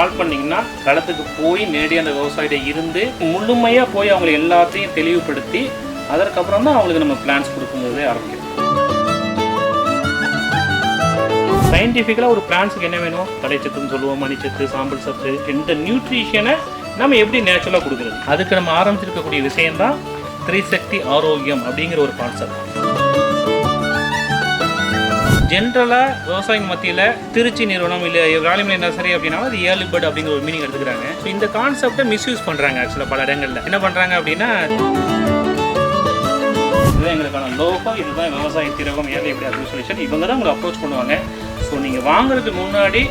கால் பண்ணீங்கன்னா களத்துக்கு போய் நேரடியாக அந்த விவசாயிகிட்ட இருந்து முழுமையாக போய் அவங்களை எல்லாத்தையும் தெளிவுபடுத்தி அதற்கப்புறம் தான் அவங்களுக்கு நம்ம பிளான்ஸ் கொடுக்கும்போதே ஆரம்பிக்கும். சயின்டிஃபிக்கலாக ஒரு பிளான்ஸுக்கு என்ன வேணும்? தலைச்சத்துன்னு சொல்லுவோம் மணிச்சத்து சாம்பல் சத்து இந்த நியூட்ரிஷனை நம்ம எப்படி நேச்சுரலாக கொடுக்குறது? அதுக்கு நம்ம ஆரம்பிச்சிருக்கக்கூடிய விஷயம்தான் திரிசக்தி ஆரோக்கியம் அப்படிங்கிற ஒரு கான்செப்ட் ஜென்ரலாக விவசாயிங்க மத்தியில் திருச்சி நிறுவனம் இல்லை வேலைமலை நர்சரி அப்படின்னா அது ஏர்லி பேர்ட் அப்படிங்கிற ஒரு மீனிங் எடுத்துக்கிறாங்க. ஸோ இந்த கான்செப்டை மிஸ்யூஸ் பண்ணுறாங்க ஆக்சுவலாக பல இடங்களில். என்ன பண்ணுறாங்க அப்படின்னா இதுதான் எங்களுக்கான லோகம் இதுதான் விவசாய திரவம் ஏன் இப்படி அப்படின்னு சொல்லி இவங்க தான் உங்களை அப்ரோச் பண்ணுவாங்க. ஸோ நீங்கள் வாங்குறதுக்கு முன்னாடி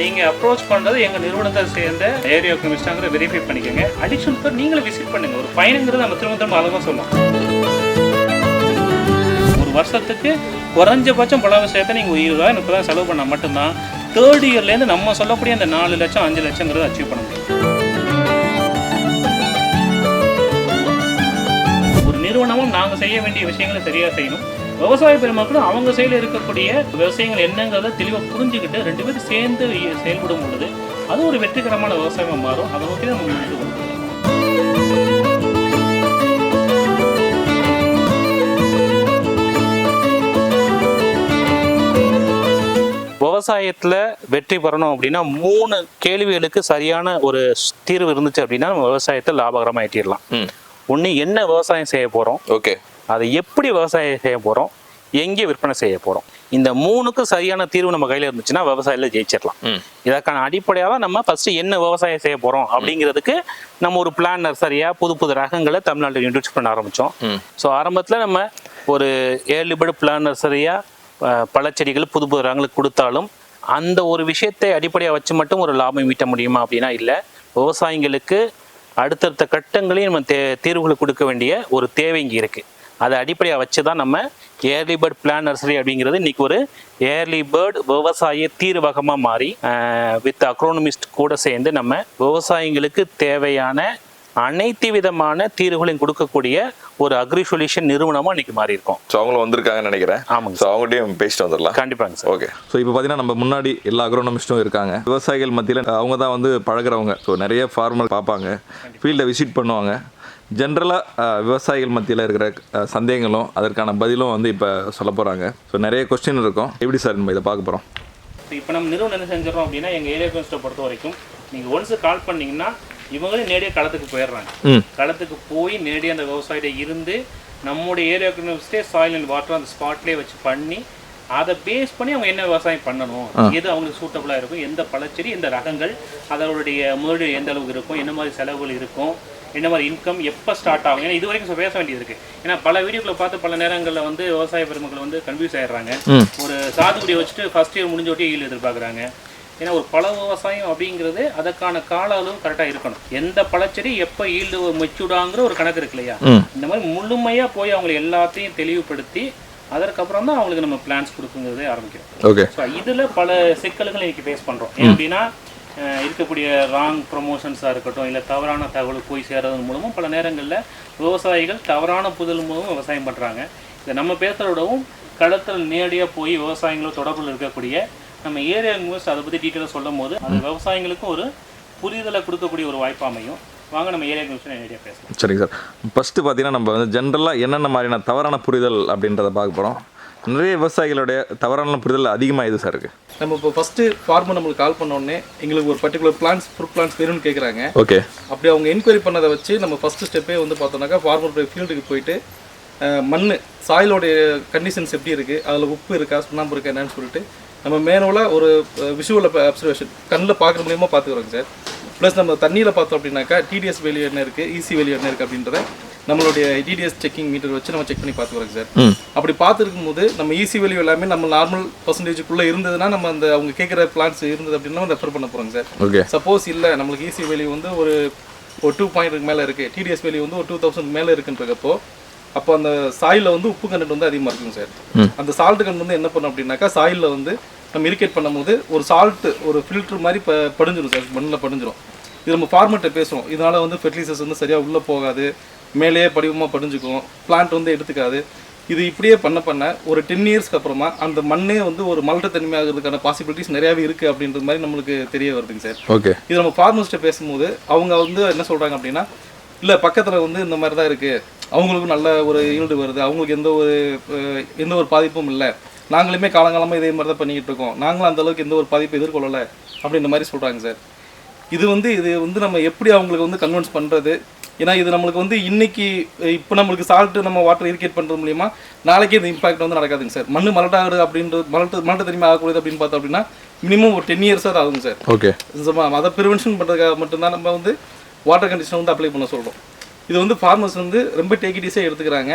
நீங்கள் அப்ரோச் பண்ணுறது எங்கள் நிறுவனத்தை சேர்ந்த ஏரியா கெமிஸ்டாங்கிற வெரிஃபை பண்ணிக்கோங்க. அடிஷனல் நீங்களும் விசிட் பண்ணுங்கள் ஒரு பயனுங்கிறது நம்ம திரும்ப திரும்ப அழகாக சொல்லலாம். ஒரு வருஷத்துக்கு குறைஞ்சபட்சம் பல விஷயத்தை நீங்கள் ஒரு இருபதாயிரம் முப்பதாயிரம் செலவு பண்ணால் மட்டும்தான் தேர்ட் இயர்லேருந்து நம்ம சொல்லக்கூடிய அந்த நாலு லட்சம் அஞ்சு லட்சங்கிறத அச்சீவ் பண்ண முடியும். ஒரு நிறுவனமும் நாங்கள் செய்ய வேண்டிய விஷயங்களை சரியாக செய்யணும். விவசாய பெருமக்களும் அவங்க சைடில் இருக்கக்கூடிய விவசாயங்கள் என்னங்கிறத தெளிவாக புரிஞ்சுக்கிட்டு ரெண்டு பேரும் சேர்ந்து செயல்படும் பொழுது அது ஒரு வெற்றிகரமான விவசாயமாக மாறும். அதை நோக்கி தான் நம்ம விவசாயத்தில் வெற்றி பெறணும் அப்படின்னா மூணு கேள்விகளுக்கு சரியான ஒரு தீர்வு இருந்துச்சு அப்படின்னா நம்ம விவசாயத்தை லாபகரமாக ஒன்று என்ன விவசாயம் செய்ய போகிறோம் ஓகே. அதை எப்படி விவசாயம் செய்ய போகிறோம் எங்கே விற்பனை செய்ய போகிறோம் இந்த மூணுக்கும் சரியான தீர்வு நம்ம கையில் இருந்துச்சுன்னா விவசாயத்தில் ஜெயிச்சிடலாம். இதற்கான அடிப்படையாக தான் நம்ம ஃபஸ்ட்டு என்ன விவசாயம் செய்ய போகிறோம் அப்படிங்கிறதுக்கு நம்ம ஒரு பிளான் நர்சரியாக புது புது ரகங்களை தமிழ்நாட்டில் இன்ட்ரடியூஸ் பண்ண ஆரம்பித்தோம் ஸோ ஆரம்பத்தில் நம்ம ஒரு ஏர்லி பேர்டு பிளான் நர்சரியாக பழச்செடிகள் புது புது ரகங்களுக்கு கொடுத்தாலும் அந்த ஒரு விஷயத்தை அடிப்படையாக வச்சு மட்டும் ஒரு லாபம் ஈட்ட முடியுமா அப்படின்னா இல்லை. விவசாயிங்களுக்கு அடுத்தடுத்த கட்டங்களையும் நம்ம தே தீர்வுகளை கொடுக்க வேண்டிய ஒரு தேவை இங்கே இருக்குது அதை அடிப்படையாக வச்சு தான் நம்ம ஏர்லி பேர்ட் பிளான் நர்சரி அப்படிங்கிறது இன்றைக்கி ஒரு ஏர்லி பேர்ட் விவசாய தீர்வகமாக மாறி வித் அக்ரோனமிஸ்ட் கூட சேர்ந்து நம்ம விவசாயிங்களுக்கு தேவையான அனைத்து விதமான தீர்வுகளையும் கொடுக்கக்கூடிய ஒரு அக்ரி சொல்யூஷன் நிறுவனமாக இன்னைக்கு மாறி இருக்கோம் ஸோ அவங்களும் வந்திருக்காங்கன்னு நினைக்கிறேன். ஆமாங்க ஸோ அவங்ககிட்டயும் பேசிட்டு வந்துடலாம். கண்டிப்பாங்க சார். ஓகே ஸோ இப்போ பார்த்தீங்கன்னா நம்ம முன்னாடி எல்லா அக்ரோனமிஸ்ட்டும் இருக்காங்க. விவசாயிகள் மத்தியில் அவங்க தான் வந்து பழகுறவங்க. ஸோ நிறைய ஃபார்மர் பார்ப்பாங்க. ஃபீல்டை விசிட் பண்ணுவாங்க. ஜென்ரலாக விவசாயிகள் மத்தியில் இருக்கிற சந்தேகங்களும் அதற்கான பதிலும் வந்து இப்போ சொல்ல போகிறாங்க ஸோ நிறைய கொஸ்டின் இருக்கும். எப்படி சார் நம்ம இதை பார்க்க போகிறோம் இப்போ நம்ம நிறுவனம் என்ன செஞ்சிடறோம் அப்படின்னா எங்கள் ஏரியா பொறுத்த வரைக்கும் நீங்கள் ஒன்ஸ் கால் பண்ணீங்கன்னா இவங்களே நேரடியாக களத்துக்கு போயிடுறாங்க. களத்துக்கு போய் நேரடியாக அந்த விவசாயிட்ட இருந்து நம்முடைய ஏரியா கன்ஸ்டே சாயில் அண்ட் வாட்டர் அந்த ஸ்பாட்லேயே வச்சு பண்ணி அதை பேஸ் பண்ணி அவங்க என்ன விவசாயம் பண்ணணும்? எது அவங்களுக்கு சூட்டபுளாக இருக்கும்? எந்த பழச்செடி எந்த ரகங்கள் அதனுடைய முதலீடு எந்த அளவுக்கு இருக்கும்? என்ன மாதிரி செலவுகள் இருக்கும்? என்ன மாதிரி இன்கம் எப்போ ஸ்டார்ட் ஆகும்? ஏன்னா இது வரைக்கும் பேச வேண்டியது இருக்கு. ஏன்னா பல வீடியோக்களை பார்த்து பல நேரங்களில் வந்து விவசாய பெருமக்கள் வந்து கன்ஃபியூஸ் ஆயிடுறாங்க. ஒரு சாதுபடியை வச்சுட்டு ஃபர்ஸ்ட் இயர் முடிஞ்ச ஒட்டியே ஈல் எதிர்பார்க்குறாங்க. ஏன்னா ஒரு பழ விவசாயம் அப்படிங்கிறது அதற்கான கால அளவு கரெக்டாக இருக்கணும். எந்த பழச்செடி எப்போ ஈல்டு மெச்சூர்டாங்கிற ஒரு கணக்கு இருக்கு இல்லையா? இந்த மாதிரி முழுமையாக போய் அவங்களை எல்லாத்தையும் தெளிவுபடுத்தி அதற்கப்புறம் தான் அவங்களுக்கு நம்ம பிளான்ஸ் கொடுக்குங்கிறதே ஆரம்பிக்கிறோம். ஓகே ஸோ இதில் பல சிக்கல்கள் இன்னைக்கு ஃபேஸ் பண்ணுறோம் அஹ், இருக்கக்கூடிய ராங் ப்ரொமோஷன்ஸாக இருக்கட்டும் இல்லை தவறான தகவல் போய் சேர்றதன் மூலமும் பல நேரங்களில் விவசாயிகள் தவறான புதல் மூலமும் விவசாயம் பண்ணுறாங்க இதை நம்ம பேசுகிறத விடவும் களத்தில் நேரடியாக போய் விவசாயிகளோட தொடர்பில் இருக்கக்கூடிய நம்ம ஏரியா இன்வெஸ்ட் அதை பற்றி டீட்டெயிலாக சொல்லும் போது அது விவசாயிகளுக்கும் ஒரு புரிதலை கொடுக்கக்கூடிய ஒரு வாய்ப்பு அமையும். வாங்க நம்ம ஏரியா இன்வெஸ்ட் நேரடியாக பேசலாம். சரிங்க சார். ஃபஸ்ட்டு பார்த்தீங்கன்னா நம்ம வந்து ஜென்ரலாக என்னென்ன மாதிரியான தவறான புரிதல் அப்படின்றத பார்க்க போகிறோம் நிறைய விவசாயிகளுடைய தவறான புரிதல் அதிகமாக இது சார் இருக்குது நம்ம இப்போ ஃபஸ்ட்டு ஃபார்மர் நம்மளுக்கு கால் பண்ண உடனே எங்களுக்கு ஒரு பர்டிகுலர் பிளான்ஸ் ஃப்ரூட் பிளான்ஸ் வேணும்னு கேட்குறாங்க ஓகே அப்படி அவங்க என்கொயரி பண்ணதை வச்சு நம்ம ஃபஸ்ட்டு ஸ்டெப்பே வந்து பார்த்தோம்னாக்கா ஃபார்மர் ஃபீல்டுக்கு போயிட்டு மண் சாயிலோடைய கண்டிஷன்ஸ் எப்படி இருக்குது அதில் உப்பு இருக்கா சுண்ணாம்பு இருக்கா என்னன்னு சொல்லிட்டு நம்ம மேனுவலாக ஒரு விஷுவல் அப்சர்வேஷன் கண்ணில் பார்க்குற மூலியமாக பார்த்துக்குறோங்க சார். ப்ளஸ் நம்ம தண்ணியில் பார்த்தோம் அப்படின்னாக்கா டிடிஎஸ் வேல்யூ என்ன இருக்குது ஈசி வேல்யூ என்ன இருக்குது அப்படின்றத நம்மளுடைய டிடிஎஸ் செக்கிங் மீட்டர் வச்சு நம்ம செக் பண்ணி பார்த்துக்குறோங்க சார். அப்படி பார்த்துருக்கும் போது நம்ம ஈஸி வேல்யூ எல்லாமே நம்ம நார்மல் பர்சன்டேஜுக்குள்ளே இருந்ததுன்னா நம்ம அந்த அவங்க கேட்குற பிளான்ஸ் இருந்தது அப்படின்னா ரெஃபர் பண்ண போகிறோங்க சார். சப்போஸ் இல்லை நம்மளுக்கு ஈஸி வேல்யூ வந்து ஒரு ஒரு டூ பாயிண்ட்க்கு மேலே இருக்குது டிடிஎஸ் வேல்யூ வந்து ஒரு டூ தௌசண்ட் மேலே இருக்குன்றப்போ அப்போ அந்த சாயிலில் வந்து உப்பு கண்டென்ட் வந்து அதிகமாக இருக்குங்க சார். அந்த சால்ட் கண்டென்ட் வந்து என்ன பண்ணும் அப்படின்னாக்கா சாயிலில் வந்து நம்ம இரிகேட் பண்ணும்போது ஒரு சால்ட் ஒரு ஃபில்டர் மாதிரி ப படிஞ்சிடும் சார். மண்ணில் படிஞ்சிடும் இது நம்ம ஃபார்மேட்டை பேசுகிறோம் இதனால வந்து ஃபெர்டிலைசர்ஸ் வந்து சரியாக உள்ளே போகாது. மேலேயே படிவமாக படிஞ்சுக்கும். பிளான்ட் வந்து எடுத்துக்காது. இது இப்படியே பண்ண பண்ண ஒரு டென் இயர்ஸ்க்கு அப்புறமா அந்த மண்ணே வந்து ஒரு மலட்டுத்தன்மை ஆகிறதுக்கான பாசிபிலிட்டிஸ் நிறையாவே இருக்குது அப்படின்றது மாதிரி நம்மளுக்கு தெரிய வருதுங்க சார். ஓகே. இது நம்ம ஃபார்மர்ஸ்ட்டை பேசும்போது அவங்க வந்து என்ன சொல்கிறாங்க அப்படின்னா இல்லை பக்கத்தில் வந்து இந்த மாதிரி தான் இருக்குது அவங்களுக்கும் நல்ல ஒரு ஈல்டு வருது. அவங்களுக்கு எந்த ஒரு எந்த ஒரு பாதிப்பும் இல்லை. நாங்களுமே காலங்காலமாக இதே மாதிரி தான் பண்ணிக்கிட்டு இருக்கோம். நாங்களும் அந்த அளவுக்கு எந்த ஒரு பாதிப்பும் எதிர்கொள்ளலை அப்படின்ற மாதிரி சொல்கிறாங்க சார். இது வந்து இது வந்து நம்ம எப்படி அவங்களுக்கு வந்து கன்வின்ஸ் பண்ணுறது ஏன்னா இது நம்மளுக்கு வந்து இன்னைக்கு இப்போ நம்மளுக்கு சால்ட்டு நம்ம வாட்டர் இரிகேட் பண்ணுறது மூலியமா நாளைக்கே இந்த இம்பாக்ட் வந்து நடக்காதுங்க சார். மண்ணு மலட்டாகுது அப்படின்றது மலட்டு மலட்டு தனிமை ஆகக்கூடியது அப்படின்னு பார்த்தோம் அப்படின்னா மினிமம் ஒரு டென் இயர்ஸாக ஆகுங்க சார். ஓகே சும்மா அதை ப்ரிவென்ஷன் பண்ணுறதுக்காக மட்டும்தான் நம்ம வந்து வாட்டர் கண்டிஷனை வந்து அப்ளை பண்ண சொல்கிறோம் இது வந்து ஃபார்மர்ஸ் வந்து ரொம்ப டேக் இட் ஈஸியாக எடுத்துக்கிறாங்க.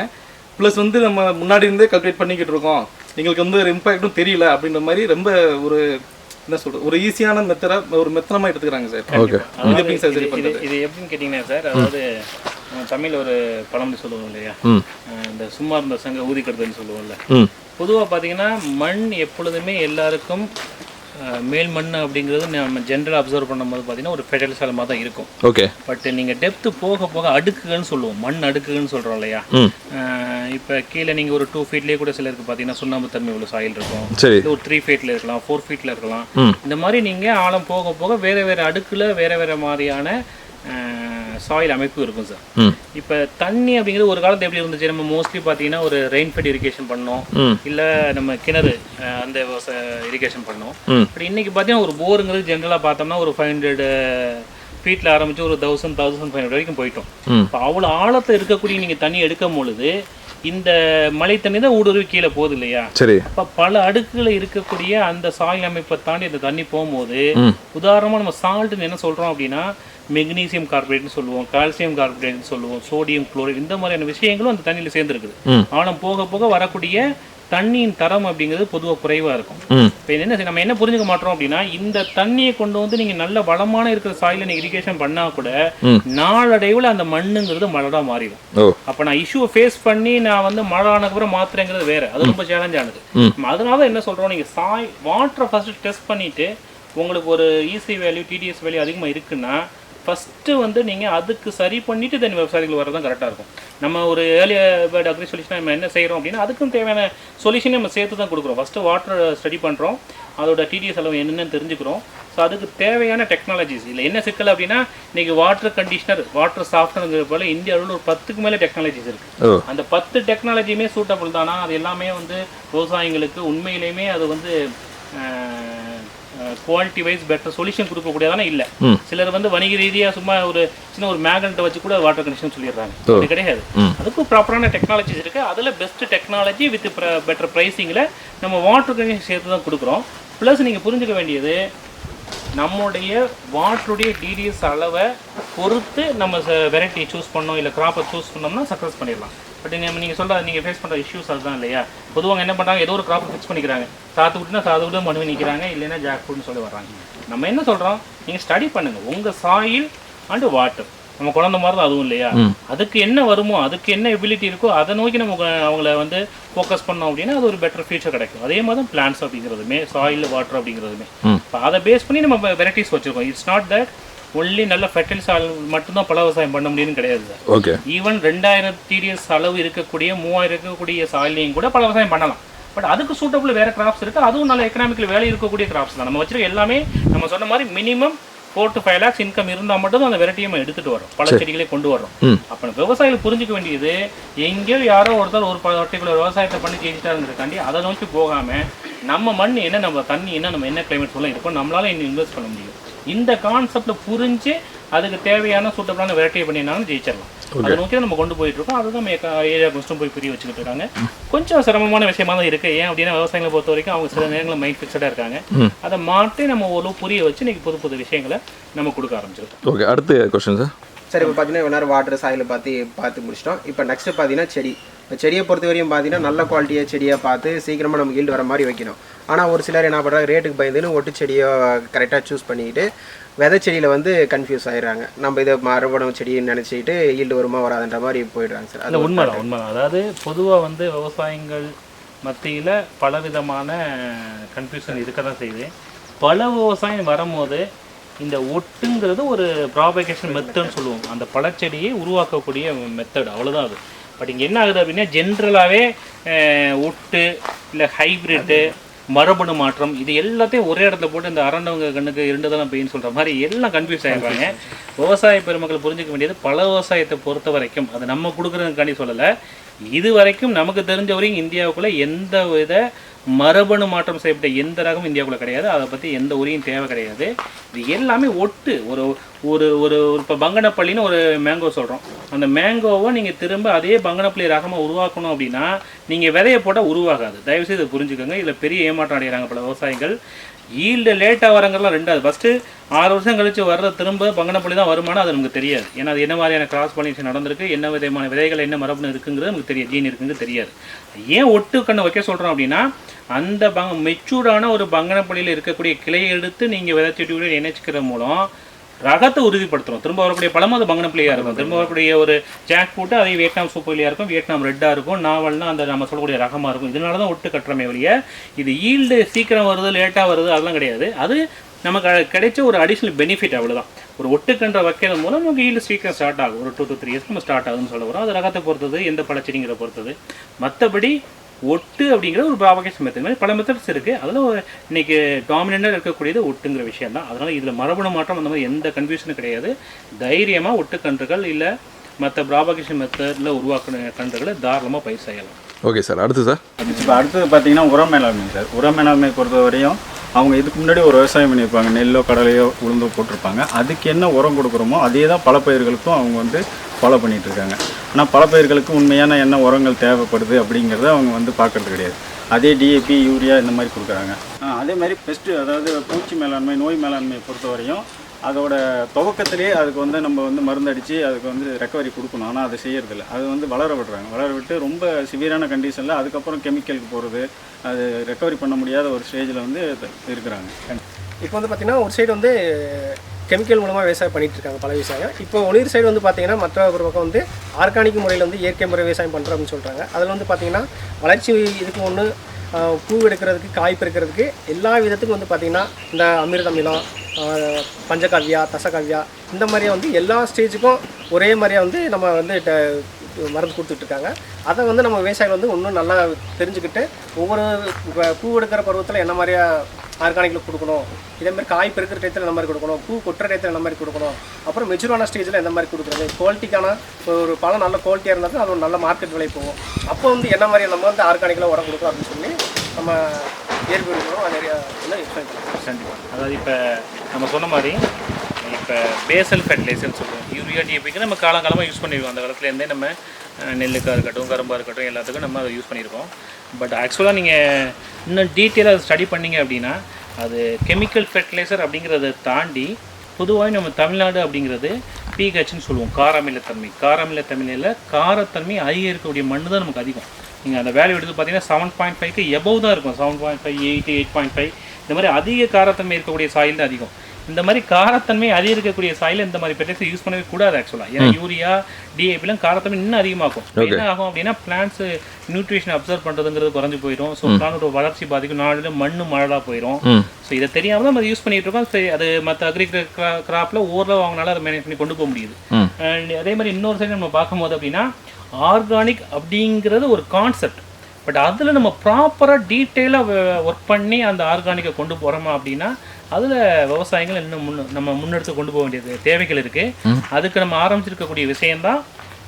ப்ளஸ் வந்து நம்ம முன்னாடி இருந்தே கல்குலேட் பண்ணிக்கிட்டு இருக்கோம். எங்களுக்கு வந்து ஒரு இம்பாக்ட்டும் தெரியல அப்படின்ற மாதிரி ரொம்ப ஒரு என்ன சொல்கிறது ஒரு ஈஸியான மெத்தடா ஒரு மெத்தனமாக எடுத்துக்கிறாங்க சார். ஓகே இது எப்படிங்க சார் சரி இது பண்ணுறது இது எப்படின்னு கேட்டிங்கன்னா சார் அதாவது நம்ம தமிழ்ல ஒரு பழமொழி சொல்லுவோம் இல்லையா? இந்த சும்மா இருந்த சங்க ஊதிக்கிறதுன்னு சொல்லுவோம்ல. ம். பொதுவாக பார்த்தீங்கன்னா மண் எப்பொழுதுமே எல்லாருக்கும் மேல் மண் அப்படிங்கிறது நம்ம ஜென்ரலாக அப்சர்வ் பண்ணும்போது பார்த்தீங்கன்னா ஒரு ஃபெடல் சாலமாக தான் இருக்கும். ஓகே பட் நீங்கள் டெப்த்து போக போக அடுக்குகள்னு சொல்லுவோம். மண் அடுக்குகள்னு சொல்கிறோம் இல்லையா? இப்போ கீழே நீங்கள் ஒரு டூ ஃபீட்லேயே கூட சிலருக்கு பார்த்தீங்கன்னா சுண்ணாம்பு தன்மை உள்ள சாயில் இருக்கும். சரி. இது ஒரு த்ரீ ஃபீட்டில் இருக்கலாம் ஃபோர் ஃபீட்டில் இருக்கலாம். இந்த மாதிரி நீங்கள் ஆழம் போக போக வேறு வேறு அடுக்கில் வேறு வேறு மாதிரியான சாயில் அமைப்பு இருக்கும் சார். இப்போ தண்ணி அப்படிங்கிறது ஒரு காலத்து எப்படி இருந்துச்சு? நம்ம மோஸ்ட்லி பார்த்தீங்கன்னா ஒரு ரெயின்ஃபெட் இரிகேஷன் பண்ணோம். இல்லை நம்ம கிணறு அந்த இரிகேஷன் பண்ணோம். பட் இன்னைக்கு பார்த்தீங்கன்னா ஒரு போருங்கிறது ஜென்ரலாக பார்த்தோம்னா ஒரு ஃபைவ் ஹண்ட்ரட் ஃபீட்டில் ஆரம்பிச்சு ஒரு தௌசண்ட் தௌசண்ட் ஃபைவ் ஹண்ட்ரட் வரைக்கும் போயிட்டோம். இப்போ அவ்வளோ ஆழத்தில் இருக்கக்கூடிய நீங்கள் தண்ணி எடுக்கும் பொழுது இந்த மழை தண்ணி தான் ஊடுருவி கீழே போகுது இல்லையா? சரி. அப்போ பல அடுக்குல இருக்கக்கூடிய அந்த சாயில் அமைப்பை தாண்டி அந்த தண்ணி போகும்போது உதாரணமாக நம்ம சால்ட்னு என்ன சொல்கிறோம் அப்படின்னா மெக்னீசியம் கார்பரேட்னு சொல்லுவோம் கால்சியம் கார்பரேட்னு சொல்லுவோம் சோடியம் குளோரைட் இந்த மாதிரியான விஷயங்களும் அந்த தண்ணியில் சேர்ந்துருக்குது. ஆழம் போக போக வரக்கூடிய தண்ணியின் தரம் அப்படிங்கிறது பொதுவாக குறைவாக இருக்கும். இப்போ என்ன நம்ம என்ன புரிஞ்சுக்க மாட்டோம் அப்படின்னா இந்த தண்ணியை கொண்டு வந்து நீங்கள் நல்ல வளமான இருக்கிற சாயில நீங்கள் இரிகேஷன் பண்ணால் கூட. நாளடைவில் அந்த மண்ணுங்கிறது மலடாக மாறிடும். அப்போ நான் இஷ்யூவை ஃபேஸ் பண்ணி நான் வந்து மழை ஆனதுக்கப்புறம் மாத்துறேங்கிறது வேற. அது ரொம்ப சேலஞ்ச் ஆனது. அதனால என்ன சொல்றோம் நீங்க சாய் வாட்டரை ஃபர்ஸ்ட் டெஸ்ட் பண்ணிட்டு உங்களுக்கு ஒரு இசி வேல்யூ டிடிஎஸ் வேல்யூ அதிகமாக இருக்குன்னா ஃபஸ்ட்டு வந்து நீங்கள் அதுக்கு சரி பண்ணிட்டு தென் விவசாயிகள் வரது தான் கரெக்டாக இருக்கும். நம்ம ஒரு ஏர்லி பேர்ட் அக்ரி சொல்யூஷன் நம்ம என்ன செய்கிறோம் அப்படின்னா அதுக்கும் தேவையான சொல்யூஷன் நம்ம சேர்த்து தான் கொடுக்குறோம். ஃபஸ்ட்டு வாட்டர் ஸ்டடி பண்ணுறோம் அதோட டிடிஎஸ் அளவு என்னென்னு தெரிஞ்சுக்கிறோம். ஸோ அதுக்கு தேவையான டெக்னாலஜிஸ் இல்லை என்ன சிக்கல் அப்படின்னா இன்னைக்கு வாட்டர் கண்டிஷனர் வாட்டர் சாஃப்ட்னருங்கிற போல இந்திய அளவில் ஒரு பத்துக்கு மேலே டெக்னாலஜிஸ் இருக்குது அந்த பத்து டெக்னாலஜியுமே சூட்டபிள் தானா? அது எல்லாமே வந்து விவசாயிங்களுக்கு உண்மையிலேயுமே அது வந்து குவாலிட்டி வைஸ் பெட்டர் சொல்யூஷன் கொடுக்கக்கூடியதானே இல்லை. சிலர் வந்து வணிக ரீதியாக சும்மா ஒரு சின்ன ஒரு மேக்னெட்டை வச்சு கூட வாட்டர் கண்டிஷன் சொல்லிடுறாங்க. அது கிடையாது. அதுக்கும் ப்ராப்பரான டெக்னாலஜிஸ் இருக்கு அதில் பெஸ்ட் டெக்னாலஜி வித் பெட்டர் ப்ரைஸிங்கில் நம்ம வாட்டர் கண்டிஷன் சேர்த்து தான் கொடுக்குறோம் ப்ளஸ் நீங்கள் புரிஞ்சுக்க வேண்டியது நம்முடைய வாட்டருடைய டிடிஎஸ் அளவை பொறுத்து நம்ம வெரைட்டி சூஸ் பண்ணோம் இல்லை கிராப்பை சூஸ் பண்ணோம்னா சக்ஸஸ் பண்ணிடலாம். பட் நம்ம நீங்கள் சொல்கிற நீங்கள் ஃபேஸ் பண்ணுற இஷ்யூஸ் அதுதான் இல்லையா? பொதுவாக என்ன பண்ணுறாங்க ஏதோ ஒரு கிராப்பை ஃபிக்ஸ் பண்ணிக்கிறாங்க. சாத்துக்குட்டினா சாத்துக்குட்டி மனுவி நிற்கிறாங்க இல்லைன்னா ஜாக் சொல்லி வர்றாங்க. நம்ம என்ன சொல்கிறோம் நீங்கள் ஸ்டடி பண்ணுங்கள் உங்கள் சாயில் அண்டு வாட்டர் நம்ம குழந்த மாதிரி தான் அதுவும் இல்லையா? அதுக்கு என்ன வருமோ அதுக்கு என்ன எபிலிட்டி இருக்கோ அதை நோக்கி நம்ம அவங்கள வந்து ஃபோக்கஸ் பண்ணோம் அப்படின்னா அது ஒரு பெட்டர் ஃபியூச்சர் கிடைக்கும். அதே மாதிரி தான் பிளான்ஸ் அப்படிங்கிறதுமே சாயில் வாட்டர் அப்படிங்கிறதுமே. இப்போ அதை பேஸ் பண்ணி நம்ம வெரைட்டிஸ் வச்சுருக்கோம். இட்ஸ் நாட் தட் ஒன்லி நல்ல ஃபெர்டைல் சாயில் மட்டும்தான் பல விவசாயம் பண்ண முடியும்னு கிடையாது. ஓகே ஈவன் ரெண்டாயிரம் டிடிஎஸ் அளவு இருக்கக்கூடிய மூவாயிரம் இருக்கக்கூடிய சாயிலையும் கூட பல விவசாயம் பண்ணலாம். பட் அதுக்கு சூட்டபிள் வேற கிராப்ஸ் இருக்கு. அதுவும் நல்ல எக்கனாமிக்கல் வேலை இருக்கக்கூடிய கிராப்ஸ் தான். நம்ம வச்சிருக்க எல்லாமே நம்ம சொன்ன மாதிரி minimum four to five lakhs income இருந்தால் மட்டும் அந்த வெரைட்டியை நம்ம எடுத்துட்டு வரோம். பல செடிகளே கொண்டு வரோம். அப்போ விவசாயிகள் புரிஞ்சுக்க வேண்டியது எங்கேயோ யாரோ ஒருத்தர் ஒரு பர்டிகுலர் விவசாயத்தை பண்ணி ஜெயிச்சிட்டாருங்கிறக்காண்டி அதை நோக்கி போகாம நம்ம மண் என்ன நம்ம தண்ணி என்ன நம்ம என்ன கிளைமேட் சொல்ல இருக்கோம் நம்மளால இன்னும் இன்வெஸ்ட் பண்ண முடியும். இந்த கான்செப்ட்ல புரிஞ்சு அதுக்கு தேவையான சூட்டபிளான வெரைட்டியை பண்ணினாலும் ஜெயிச்சிடலாம். அதை நோக்கி நம்ம கொண்டு போயிட்டு இருக்கோம் அதுதான் நம்ம ஏரியா கொஞ்சம் போய் புரிய வச்சுக்கிட்டு இருக்காங்க. கொஞ்சம் சிரமமான விஷயமா தான் இருக்கு. ஏன் அப்படின்னா விவசாயிகளை பொறுத்த வரைக்கும் அவங்க சில நேரங்களில் மைண்ட் ஃபிக்ஸடாக இருக்காங்க. அதை மாற்றி நம்ம ஒரு புரிய வச்சு இன்னைக்கு புது புது விஷயங்களை நம்ம கொடுக்க ஆரம்பிச்சிருக்கோம். ஓகே அடுத்த கொஸ்டின் சார் சரி இப்போ பார்த்தீங்கன்னா இவ்வளோ நேரம் வாட்டர் சாயில் பார்த்து பார்த்து முடிச்சிட்டோம். இப்போ நெக்ஸ்ட் பார்த்தீங்கன்னா செடி. செடியை பொறுத்த வரையும் பார்த்தீங்கன்னா நல்ல குவாலிட்டியாக செடியை பார்த்து சீக்கிரமாக நமக்கு ஈல்டு வர மாதிரி வைக்கணும். ஆனால் ஒரு சிலர் என்ன பண்ணுறாங்க ரேட்டுக்கு பயந்துன்னு ஒட்டு செடியை கரெக்டாக சூஸ் பண்ணிக்கிட்டு விதை செடியில் வந்து கன்ஃபியூஸ் ஆயிடுறாங்க. நம்ம இதை மறுபடம் செடின்னு நினச்சிக்கிட்டு ஈல்டு வருமா வராதுன்ற மாதிரி போயிடுறாங்க சார். இல்லை உண்மைதான் உண்மைதான். அதாவது பொதுவாக வந்து விவசாயிகள் மத்தியில் பலவிதமான கன்ஃபியூஷன் இருக்க தான் செய்யுது. பல விவசாயம் வரும்போது இந்த ஒட்டுங்கிறது ஒரு ப்ராபகேஷன் மெத்தட்னு சொல்லுவோம். அந்த பழச்செடியை உருவாக்கக்கூடிய மெத்தட் அவ்வளோதான் அது. பட் இங்கே என்ன ஆகுது அப்படின்னா ஜென்ரலாகவே ஒட்டு இல்லை ஹைப்ரிட்டு மரபணு மாற்றம் இது எல்லாத்தையும் ஒரே இடத்துல போட்டு இந்த அரண்டவங்க கண்ணுக்கு இருண்டதெல்லாம் பெயின் சொல்கிற மாதிரி எல்லாம் கன்ஃபியூஸ் ஆகிடுறாங்க விவசாய பெருமக்கள் புரிஞ்சிக்க வேண்டியது பல விவசாயத்தை பொறுத்த வரைக்கும். அது நம்ம கொடுக்குறதுக்காண்டி சொல்லலை. இது வரைக்கும் நமக்கு தெரிஞ்ச வரைக்கும் இந்தியாவுக்குள்ளே எந்த வித மரபணு மாற்றம் செய்யப்பட்ட எந்த ரகம் இந்தியாவுக்குள்ள கிடையாது. அதை பற்றி எந்த உரியும் தேவை கிடையாது. இது எல்லாமே ஒட்டு. ஒரு ஒரு ஒரு இப்போ பங்கனப்பள்ளின்னு ஒரு மேங்கோ சொல்கிறோம் அந்த மேங்கோவை நீங்கள் திரும்ப அதே பங்கனப்பள்ளி ரகமாக உருவாக்கணும் அப்படின்னா நீங்கள் விதையை போட்டால் உருவாகாது. தயவுசெய்து புரிஞ்சுக்கோங்க. இதில் பெரிய ஏமாற்றம் அடைகிறாங்க பல விவசாயிகள். ஈல்டு லேட்டாக வரங்கிறலாம் ரெண்டாவது ஃபஸ்ட்டு ஆறு வருஷம் கழித்து வர்ற திரும்ப பங்கனப்பள்ளி தான் வருமானம் அது நமக்கு தெரியாது. ஏன்னா அது என்ன மாதிரியான கிராஸ் பாலினேஷன் நடந்திருக்கு என்ன விதமான விதைகள் என்ன மரபணு இருக்குங்கிறது நமக்கு தெரியாது ஜீன் இருக்குங்கிறது தெரியாது. ஏன் ஒட்டு கண்ணை வைக்க சொல்கிறோம் அப்படின்னா அந்த பங் மெச்சூர்டான ஒரு பங்கனப்பள்ளியில் இருக்கக்கூடிய கிளையை எடுத்து நீங்கள் விதைச்சிட்டு இணைச்சிக்கிற மூலம் ரகத்தை உறுதிப்படுத்துறோம். திரும்ப வரக்கூடிய பழமும் அது பங்கனப்பள்ளியாக இருக்கும். திரும்ப வரக்கூடிய ஒரு ஜாக் போட்டு அதே வியட்நாம் சூப்பர்லியாக இருக்கும். வியட்நாம் ரெட்டாக இருக்கும். நாவல்னா அந்த நம்ம சொல்லக்கூடிய ரகமாக இருக்கும். இதனால தான் ஒட்டு கட்டுறமே ஒழிய இது ஈல்டு சீக்கிரம் வருது லேட்டாக வருது அதெல்லாம் கிடையாது. அது நமக்கு கிடைச்ச ஒரு அடிஷ்னல் பெனிஃபிட் அவ்வளவுதான். ஒரு ஒட்டுக்கன்ற வைக்கிறது மூலம் நமக்கு ஈல்டு சீக்கிரம் ஸ்டார்ட் ஆகும். ஒரு டூ to த்ரீ இயர்ஸ் நம்ம ஸ்டார்ட் ஆகுதுன்னு சொல்ல வரோம் அது ரகத்தை பொறுத்தது எந்த பழச்செடிங்கிற பொறுத்தது. மற்றபடி ஒட்டு அப்படிங்கிற ஒரு ப்ராபகேஷன் மெத்தட் மாதிரி பல மெத்தட்ஸ் இருக்குது அதில் இன்னைக்கு டாமினண்டாக இருக்கக்கூடியது ஒட்டுங்கிற விஷயம் தான் அதனால் இதில் மரபணு மாற்றம் அந்த மாதிரி எந்த கன்ஃபியூஷனும் கிடையாது. தைரியமாக ஒட்டுக்கன்றுகள் இல்லை மற்ற ப்ராபகேஷன் மெத்தடில் உருவாக்கின கன்றுகளை தாராளமாக பயிர் செய்யலாம். ஓகே சார் அடுத்து சார் இப்போ அடுத்தது பார்த்தீங்கன்னா உர மேலாண்மை சார் உர மேலாண்மை பொறுத்த வரையும் அவங்க இதுக்கு முன்னாடி ஒரு விவசாயம் பண்ணியிருப்பாங்க. நெல்லோ கடலையோ உளுந்தோ போட்டிருப்பாங்க. அதுக்கு என்ன உரம் கொடுக்குறோமோ அதே தான் பல பயிர்களுக்கும் அவங்க வந்து ஃபாலோ பண்ணிகிட்ருக்காங்க ஆனால் பல பயிர்களுக்கு உண்மையான என்ன உரங்கள் தேவைப்படுது அப்படிங்கிறத அவங்க வந்து பார்க்கறது கிடையாது. அதே டிஏபி யூரியா இந்த மாதிரி கொடுக்குறாங்க. அதே மாதிரி பெஸ்ட்டு அதாவது பூச்சி மேலாண்மை நோய் மேலாண்மை பொறுத்த வரையும் அதோட துவக்கத்திலே அதுக்கு வந்து நம்ம வந்து மருந்து அடித்து அதுக்கு வந்து ரெக்கவரி கொடுக்கணும். ஆனால் அதை செய்யறதில்ல. அது வந்து வளர விடுறாங்க. வளர விட்டு ரொம்ப சிவியரான கண்டிஷனில் அதுக்கப்புறம் கெமிக்கலுக்கு போகிறது அது ரெக்கவரி பண்ண முடியாத ஒரு ஸ்டேஜில் வந்து இருக்கிறாங்க. இப்போ வந்து பார்த்திங்கன்னா ஒரு சைடு வந்து கெமிக்கல் மூலமாக விவசாயம் பண்ணிகிட்டு இருக்காங்க பல விவசாயம். இப்போ ஒளிர் சைடு வந்து பார்த்தீங்கன்னா மற்ற ஒரு பக்கம் வந்து ஆர்கானிக் முறையில் வந்து இயற்கை முறை விவசாயம் பண்ணுறோம் அப்படின்னு சொல்கிறாங்க அதில் வந்து பார்த்தீங்கன்னா வளர்ச்சி இதுக்கு ஒன்று பூ எடுக்கிறதுக்கு காய் பெருக்கிறதுக்கு எல்லா விதத்துக்கும் வந்து பார்த்தீங்கன்னா இந்த அமிர்தமிலம் ஆஹ், பஞ்சகாவ்யா தசகாவ்யா இந்த மாதிரியே வந்து எல்லா ஸ்டேஜுக்கும் ஒரே மாதிரியா வந்து நம்ம வந்து ட- மருந்து கொடுத்துட்ருக்காங்க அதை வந்து நம்ம விவசாயிகள் வந்து இன்னும் நல்லா தெரிஞ்சுக்கிட்டு ஒவ்வொரு பூ எடுக்கிற பருவத்தில் என்ன மாதிரியா ஆர்கானிக்கில் கொடுக்கணும். இதேமாதிரி காய் பெருக்கிற டயத்தில் இந்த மாதிரி கொடுக்கணும். பூ கொட்டுற டயத்தில் இந்த மாதிரி கொடுக்கணும். அப்புறம் மெச்சூரான ஸ்டேஜில் எந்த மாதிரி கொடுக்குறது. குவாலிட்டிக்கான ஒரு பழம் நல்ல குவாலிட்டியாக இருந்தால் அது ஒரு நல்ல மார்க்கெட் விலை போகும். அப்போ வந்து என்ன மாதிரி நம்ம வந்து ஆர்கானிக்கில் உரம் கொடுக்கலாம் அப்படின்னு சொல்லி நம்ம இயற்கை அந்த நிறைய கண்டிப்பாக அதாவது இப்போ நம்ம சொன்ன மாதிரி இப்போ பேசல் ஃபெர்டிலைசர்னு சொல்லுவோம். யூரியா டிஎபிக்கு நம்ம காலங்காலமாக யூஸ் பண்ணிடுவோம் அந்த காலத்துலேருந்தே நம்ம நெல்லுக்காக இருக்கட்டும் கரும்பாக இருக்கட்டும் எல்லாத்துக்கும் நம்ம அதை யூஸ் பண்ணியிருக்கோம். பட் ஆக்சுவலாக நீங்கள் இன்னும் டீட்டெயிலாக ஸ்டடி பண்ணீங்க அப்படின்னா அது கெமிக்கல் ஃபெர்டிலைசர் அப்படிங்கிறத தாண்டி பொதுவாக நம்ம தமிழ்நாடு அப்படிங்கிறது பிஹெச்னு சொல்லுவோம் காரமில்லத்தன்மை. காரமில்லத்தன்மையில் காரத்தன்மை அதிகம் இருக்கக்கூடிய மண்ணு தான் நமக்கு அதிகம். நீங்கள் அந்த வேல்யூ எடுத்து பார்த்தீங்கன்னா செவன் பாயிண்ட் ஃபைவ்க்கு எபவ் தான் இருக்கும். Seven point five eight eight point five இந்த மாதிரி அதிக காரத்தன்மை இருக்கக்கூடிய சாயில் தான் அதிகம். இந்த மாதிரி காரத்தன்மை அதிகரிக்கக்கூடிய சாயில் இந்த மாதிரி பெர்டிலைசர் யூஸ் பண்ணவே கூடாது ஆக்சுவலாக ஏன்னா யூரியா டிஏபிலாம் காரத்தன்மை இன்னும் அதிகமாகும். என்ன ஆகும் அப்படின்னா பிளான்ஸ் நியூட்ரிஷன் அப்சர்வ் பண்ணுறதுங்கிறது குறைஞ்சு போயிடும். ஸோ பிளானோட வளர்ச்சி பாதிக்கும். நாளில் மண்ணு மழலாக போயிடும் ஸோ இதை தெரியாம தான் நம்ம யூஸ் பண்ணிட்டு இருக்கோம். சரி அது மற்ற அக்ரிகல்ச்சர் கிராப்பில் ஓரளவு வாங்கினாலும் அதை மேனேஜ் பண்ணி கொண்டு போக முடியுது. அதே மாதிரி இன்னொரு சைடு நம்ம பார்க்கும்போது அப்படின்னா ஆர்கானிக் அப்படிங்கிறது ஒரு கான்செப்ட் பட் அதில் நம்ம ப்ராப்பராக டீட்டெயிலாக ஒர்க் பண்ணி அந்த ஆர்கானிக்கை கொண்டு போகிறோமா அப்படின்னா அதில் விவசாயிகள் இன்னும் முன் நம்ம முன்னெடுத்து கொண்டு போக வேண்டியது தேவைகள் இருக்குது அதுக்கு நம்ம ஆரம்பிச்சிருக்கக்கூடிய விஷயம்தான்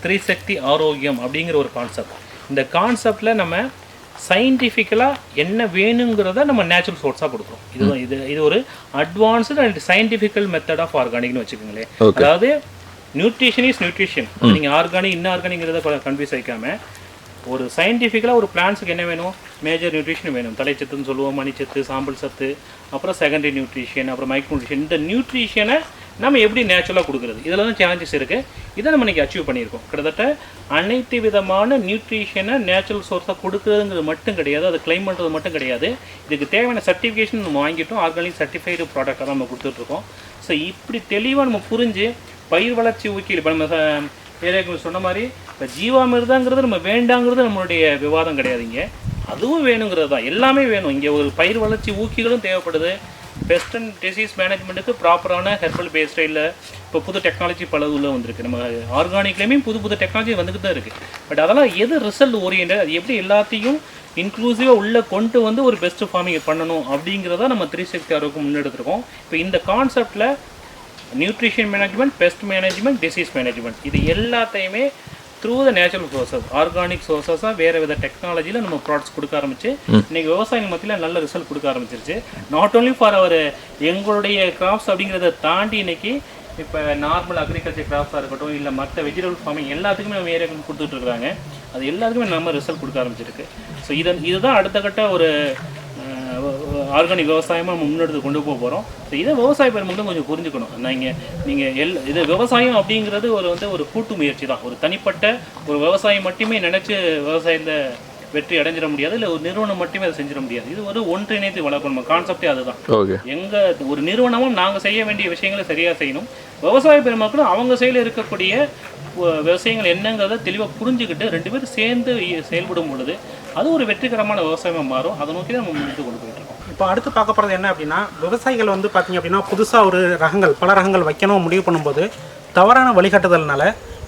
திரிசக்தி ஆரோக்கியம் அப்படிங்கிற ஒரு கான்செப்ட் இந்த கான்செப்டில் நம்ம சயின்டிஃபிக்கலாக என்ன வேணுங்கிறத நம்ம நேச்சுரல் சோர்ஸாக கொடுக்குறோம். இது இது இது ஒரு advanced and scientifical method of ஆர்கானிக்னு வச்சுக்கோங்களேன். அதாவது நியூட்ரிஷன் இஸ் நியூட்ரிஷன் நீங்கள் ஆர்கானிக் இன்னும் ஆர்கானிக்ங்கிறத கன்ஃபியூஸ் ஆகிக்காம ஒரு சயின்டிஃபிக்கலாக ஒரு பிளான்ஸுக்கு என்ன வேணும்? மேஜர் நியூட்ரிஷன் வேணும். தலைச்சத்துன்னு சொல்லுவோம் மணிச்சத்து சாம்பல் சத்து அப்புறம் செகண்டரி நியூட்ரிஷன் அப்புறம் மைக்ரோ நியூட்ரிஷன் இந்த நியூட்ரிஷனை நம்ம எப்படி நேச்சுரலாக கொடுக்குறது? இதில் தான் சேலஞ்சஸ் இருக்குது இதை நம்ம இன்றைக்கி அச்சீவ் பண்ணியிருக்கோம். கிட்டத்தட்ட அனைத்து விதமான நியூட்ரிஷனை நேச்சுரல் சோர்ஸாக கொடுக்குறதுங்கிறது மட்டும் கிடையாது. அதை கிளைம் பண்ணுறது மட்டும் கிடையாது. இதுக்கு தேவையான சர்டிஃபிகேஷன் நம்ம வாங்கிட்டோம். ஆர்கானிக் சர்டிஃபைடு ப்ராடக்டாக நம்ம கொடுத்துட்ருக்கோம். ஸோ இப்படி தெளிவாக நம்ம புரிஞ்சு பயிர் வளர்ச்சி ஊக்கியில் இப்போ நம்ம ச- சொன்ன மாதிரி இப்போ ஜீவாமிர்தாங்கிறது நம்ம வேண்டாங்கிறது நம்மளுடைய விவாதம் கிடையாதுங்க அதுவும் வேணுங்கிறது தான். எல்லாமே வேணும். இங்கே ஒரு பயிர் வளர்ச்சி ஊக்கிகளும் தேவைப்படுது. பெஸ்ட் அண்ட் டிசீஸ் மேனேஜ்மெண்ட்டுக்கு ப்ராப்பரான ஹெர்பல் பேஸ்டு இல்லை இப்போ புது டெக்னாலஜி பல உள்ள வந்திருக்கு. நம்ம ஆர்கானிக்லேயுமே புது புது டெக்னாலஜி வந்துட்டு தான் இருக்குது பட் அதெல்லாம் எது ரிசல்ட் ஓரியன்ட் அது எப்படி எல்லாத்தையும் இன்க்ளூசிவாக உள்ளே கொண்டு வந்து ஒரு பெஸ்ட் ஃபார்மிங் பண்ணணும் அப்படிங்கிறத நம்ம த்ரீ சிக்ஸ்டி ஆரோக்கியம் முன்னெடுத்திருக்கோம். இப்போ இந்த கான்செப்டில் nutrition management pest management disease management இது எல்லாத்தையுமே through the natural sources organic சோர்சஸாக வேறு வித டெக்னாலஜியில் நம்ம ப்ராடக்ட்ஸ் கொடுக்க ஆரம்பிச்சு இன்னைக்கு விவசாயிகள் மத்தியில் நல்ல ரிசல்ட் கொடுக்க ஆரம்பிச்சிருச்சு. நாட் only ஃபார் அவர் எங்களுடைய கிராப்ஸ் அப்படிங்கிறத தாண்டி இன்னைக்கு இப்போ நார்மல் அக்ரிகல்ச்சர் கிராப்ஸாக இருக்கட்டும் இல்லை மற்ற வெஜிடபிள் ஃபார்மிங் எல்லாத்துக்குமே நம்ம ஏரியா கொடுத்துட்டு இருக்காங்க அது எல்லாத்துக்குமே நம்ம ரிசல்ட் கொடுக்க ஆரம்பிச்சிருக்கு. ஸோ இதை இதுதான் அடுத்த கட்ட ஒரு ஆர்கானிக் விவசாயமாக நம்ம முன்னெடுத்து கொண்டு போக போகிறோம் ஸோ இதை விவசாய பெருமக்களும் கொஞ்சம் புரிஞ்சுக்கணும். நீங்கள் நீங்கள் எல் இது விவசாயம் அப்படிங்கிறது ஒரு வந்து ஒரு கூட்டு முயற்சி தான். ஒரு தனிப்பட்ட ஒரு விவசாயம் மட்டுமே நினச்சி விவசாயத்தை வெற்றி அடைஞ்சிட முடியாது இல்லை ஒரு நிறுவனம் மட்டுமே அதை செஞ்சிட முடியாது. இது ஒரு ஒன்றிணைத்து வளர்க்கணும். கான்செப்டே அதுதான். ஓகே எங்க ஒரு நிறுவனமும் நாங்கள் செய்ய வேண்டிய விஷயங்களை சரியாக செய்யணும். விவசாய பெருமக்களும் அவங்க சைடில் இருக்கக்கூடிய விவசாயங்கள் என்னங்கிறத தெளிவாக புரிஞ்சுக்கிட்டு ரெண்டு பேரும் சேர்ந்து செயல்படும் பொழுது அது ஒரு வெற்றிகரமான விவசாயமாக மாறும். அதை நோக்கி தான் நம்ம முன்னிட்டு கொண்டு போயிட்டு இருக்கோம். இப்போ அடுத்து பார்க்க போகிறது என்ன அப்படின்னா விவசாயிகள் வந்து பார்த்தீங்க அப்படின்னா புதுசாக ஒரு ரகங்கள் பல ரகங்கள் வைக்கணும் முடிவு பண்ணும்போது தவறான வழிகாட்டுதல்னால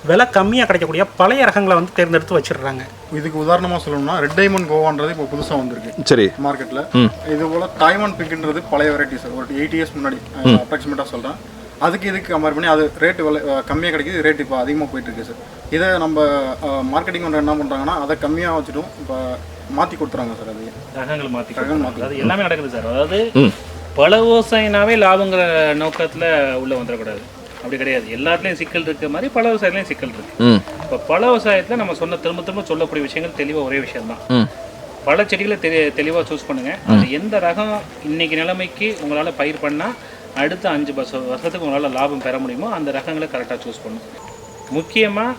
விலை கம்மியாக கிடைக்கக்கூடிய பழைய ரகங்களை வந்து தேர்ந்தெடுத்து வச்சிடுறாங்க. இதுக்கு உதாரணமாக சொல்லணும்னா ரெட் டைமண்ட் கோவான்றது இப்போ புதுசாக வந்திருக்கு சரி. மார்க்கெட்டில் இது போல் தாய்வான் பிங்க்ன்றது பழைய வெரைட்டி சார் ஒரு எயிட் இயர்ஸ் முன்னாடி அப்ராக்சிமேட்டாக சொல்கிறேன் அதுக்கு இதுக்கு கம்பேர் பண்ணி அது ரேட்டு விலை கம்மியாக கிடைக்குது ரேட் இப்போ அதிகமாக போயிட்டு இருக்கு சார் இதை நம்ம மார்க்கெட்டிங் பண்ணுற என்ன பண்ணுறாங்கன்னா அதை கம்மியாக வச்சுட்டும் இப்போ மாற்றி கொடுத்துறாங்க சார் அது ரகங்கள் மாற்றி ரகங்கள் மாத்தி. அதாவது எல்லாமே நடக்குது சார். அதாவது பல விவசாயினாவே லாபங்கிற நோக்கத்தில் உள்ளே வந்துடக்கூடாது. அப்படி கிடையாது. எல்லாத்துலேயும் சிக்கல் இருக்க மாதிரி பல விவசாயத்துலையும் சிக்கல் இருக்கு. இப்போ பல விவசாயத்தில் நம்ம சொன்ன திரும்ப திரும்ப சொல்லக்கூடிய விஷயங்கள் தெளிவாக ஒரே விஷயம்தான். ம். பல செடிகளை தெளி தெளிவாக சூஸ் பண்ணுங்க. அது எந்த ரகம் இன்னைக்கு நிலைமைக்கு உங்களால் பயிர் பண்ணால் அடுத்த அஞ்சு வருஷத்துக்கு உங்களால் லாபம் பெற முடியுமோ அந்த ரகங்களை கரெக்டாக சூஸ் பண்ணும். முக்கியமாக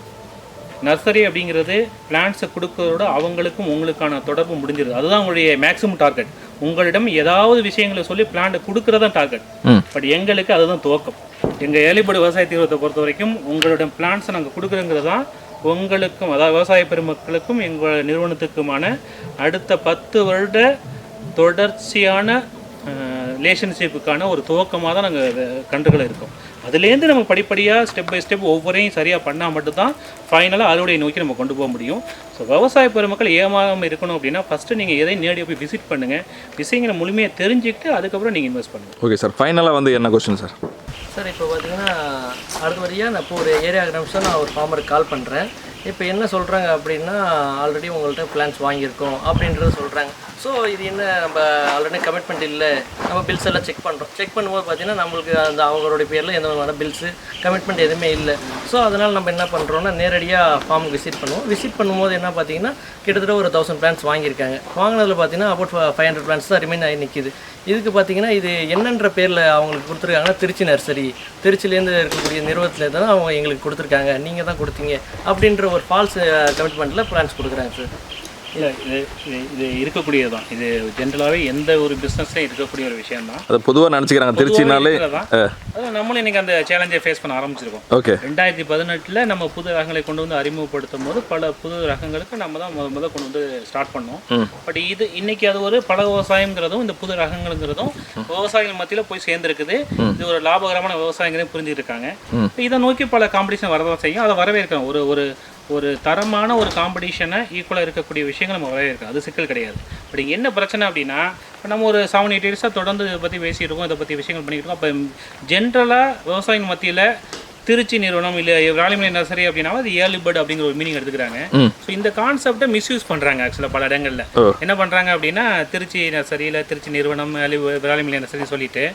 நர்சரி அப்படிங்கிறது பிளான்ஸை கொடுக்கறதோட அவங்களுக்கும் உங்களுக்கான தொடர்பு முடிஞ்சிருது. அதுதான் உங்களுடைய மேக்ஸிமம் டார்கெட் உங்களிடம் ஏதாவது விஷயங்களை சொல்லி பிளான்ட்டை கொடுக்கறதா டார்கெட். பட் எங்களுக்கு அதுதான் துவக்கம். எங்கள் ஏழிப்படு விவசாய தீர்வத்தை பொறுத்த வரைக்கும் உங்களிடம் பிளான்ஸை நாங்கள் கொடுக்குறோங்கிறது தான் உங்களுக்கும் அதாவது விவசாய பெருமக்களுக்கும் எங்கள் நிறுவனத்துக்குமான அடுத்த பத்து வருட தொடர்ச்சியான ரிலேஷன்ஷிப்புக்கான ஒரு துவக்கமாக தான் நாங்கள் கன்றுகள் இருக்கோம். அதுலேருந்து நம்ம படிப்படியாக ஸ்டெப் பை ஸ்டெப் ஒவ்வொரையும் சரியாக பண்ணால் மட்டும்தான் ஃபைனலாக அறுவடை நோக்கி நம்ம கொண்டு போக முடியும். ஸோ விவசாய பெருமக்கள் ஏமாறாமல் இருக்கணும் அப்படின்னா ஃபஸ்ட்டு நீங்கள் எதையும் நேரடியாக போய் விசிட் பண்ணுங்கள் விஷயங்களை முழுமையாக தெரிஞ்சுக்கிட்டு அதுக்கப்புறம் நீங்கள் இன்வெஸ்ட் பண்ணுங்கள் ஓகே சார் ஃபைனலாக வந்து என்ன கொஸ்டின் சார் சார் இப்போ பார்த்தீங்கன்னா அடுத்த வழியாக நான் இப்போ ஒரு ஏரியா நிமிஷம் நான் ஒரு ஃபார்மருக்கு கால் பண்ணுறேன் இப்போ என்ன சொல்கிறாங்க அப்படின்னா ஆல்ரெடி உங்கள்கிட்ட பிளான்ஸ் வாங்கியிருக்கோம் அப்படின்றத சொல்கிறாங்க ஸோ இது என்ன நம்ம ஆல்ரெடி கமிட்மெண்ட் இல்லை. நம்ம பில்ஸ் எல்லாம் செக் பண்ணுறோம் செக் பண்ணும்போது பார்த்தீங்கன்னா நம்மளுக்கு அந்த அவங்களோட பேரில் எந்த விதமான பில்ஸு கமிட்மெண்ட் எதுவுமே இல்லை. ஸோ அதனால் நம்ம என்ன பண்ணுறோம்னா நேரடியாக ஃபார்முக்கு விசிட் பண்ணுவோம். விசிட் பண்ணும்போது என்ன பார்த்தீங்கன்னா கிட்டத்தட்ட ஒரு தௌசண்ட் பிளான்ஸ் வாங்கியிருக்காங்க. வாங்கினதில் பார்த்தீங்கன்னா அபவுட் ஃபைவ் ஹண்ட்ரட் பிளான்ஸ் தான் ரிமைன் ஆகி நிற்கிது இதுக்கு பார்த்தீங்கன்னா இது என்னன்ற பேரில் அவங்களுக்கு கொடுத்துருக்காங்கன்னா திருச்சி நர்சரி திருச்சிலேருந்து இருக்கக்கூடிய நிறுவனத்தில் தான் அவங்க எங்களுக்கு கொடுத்துருக்காங்க. நீங்கள் தான் கொடுத்தீங்க. அப்படின்ற ஒரு ஃபால்ஸ் கமிட்மெண்ட்டில் பிளான்ஸ் கொடுக்குறாங்க சார் இல்லை இது இது இது இருக்கக்கூடியது தான் இது ஜென்ரலாகவே எந்த ஒரு பிஸ்னஸ்லையும் இருக்கக்கூடிய ஒரு விஷயம் தான் அது பொதுவாக நினச்சிக்கிறாங்க. திருச்சினாலே அதான் நம்மளும் இன்னைக்கு அந்த சேலஞ்சை ஃபேஸ் பண்ண ஆரம்பிச்சிருக்கோம். ஓகே. ரெண்டாயிரத்தி பதினெட்டில் நம்ம புது ரகங்களை கொண்டு வந்து அறிமுகப்படுத்தும் போது பல புது ரகங்களுக்கு நம்ம தான் முத முத கொண்டு வந்து ஸ்டார்ட் பண்ணோம். பட் இது இன்னைக்கு அது ஒரு பல விவசாயங்கிறதும் இந்த புது ரகங்களுங்கிறதும் விவசாயிகள் மத்தியில் போய் சேர்ந்துருக்குது. இது ஒரு லாபகரமான விவசாயங்களையும் புரிஞ்சுட்டு இருக்காங்க. இதை நோக்கி பல காம்படிஷன் வரதான் செய்யும். அதை வரவேற்கிறோம். ஒரு ஒரு ஒரு தரமான ஒரு காம்படிஷனை ஈக்குவலாக இருக்கக்கூடிய விஷயங்கள் நம்ம வரவேற்கிறோம். அது சிக்கல் கிடையாது. பட் என்ன பிரச்சனை அப்படின்னா இப்போ நம்ம ஒரு செவன் எயிட் இயர்ஸாக தொடர்ந்து இதை பற்றி பேசிகிட்டு இருக்கோம் இதை பற்றி விஷயங்கள் பண்ணிட்டு இருக்கோம். அப்போ ஜென்ரலாக விவசாயிகள் மத்தியில் திருச்சி நிறுவனம் இல்லை ராலிமலை நர்சரி அப்படின்னா அது ஏர்லி பேர்ட் அப்படிங்கிற ஒரு மீனிங் எடுத்துக்கிறாங்க. ஸோ இந்த கான்செப்டை மிஸ்யூஸ் பண்ணுறாங்க ஆக்சுவலாக பல இடங்கள்ல. என்ன பண்ணுறாங்க அப்படின்னா திருச்சி நர்சரி இல்லை திருச்சி நிறுவனம் விராலிமலை நர்சரி சொல்லிட்டு